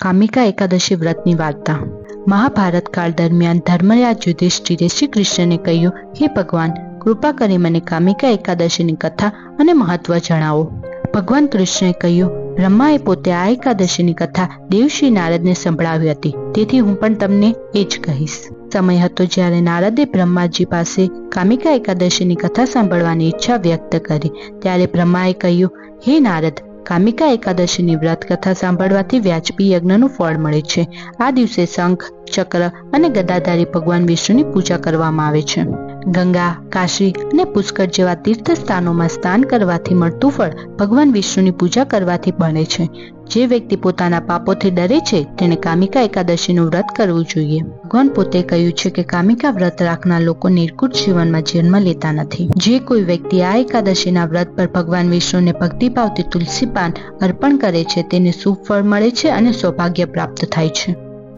કામિકા એકાદશી વ્રતની વાર્તા. મહાભારત કાળ દરમિયાન ધર્મરાજ યુધિષ્ઠિરે શ્રી કૃષ્ણને કહ્યું, હે ભગવાન, કૃપા કરી મને કામિકા એકાદશીની કથા અને મહત્વ જણાવો. ભગવાન કૃષ્ણએ કહ્યું, બ્રહ્માએ પોતે આ એકાદશીની કથા દેવશ્રી નારદને સંભળાવી હતી, તેથી હું પણ તમને એ જ કહીશ. સમય હતો જ્યારે નારદે બ્રહ્માજી પાસે કામિકા એકાદશીની કથા સાંભળવાની ઈચ્છા વ્યક્ત કરી. ત્યારે બ્રહ્માએ કહ્યું, હે નારદ કામિકા એકાદશીની વ્રત કથા સાંભળવાથી વ્યાજપી યજ્ઞનું ફળ મળે છે. આ દિવસે શંખ, ચક્ર અને ગદાધારી ભગવાન વિષ્ણુની પૂજા કરવામાં આવે છે. ગંગા, કાશી અને પુષ્કર જેવા તીર્થ સ્થાનોમાં સ્નાન કરવાથી મળતું ફળ ભગવાન વિષ્ણુની પૂજા કરવાથી બને છે. જે વ્યક્તિ પોતાના પાપોથી ડરે છે, તેને કામિકા એકાદશીનું વ્રત કરવું જોઈએ. ભગવાન પોતે કહ્યું છે કે કામિકા વ્રત રાખનાર લોકો નિર્કુટ જીવનમાં જન્મ લેતા નથી. જે કોઈ વ્યક્તિ આ એકાદશીના વ્રત પર ભગવાન વિષ્ણુને ભક્તિભાવથી તુલસી પાન અર્પણ કરે છે, તેને શુભ ફળ મળે છે અને સૌભાગ્ય પ્રાપ્ત થાય છે.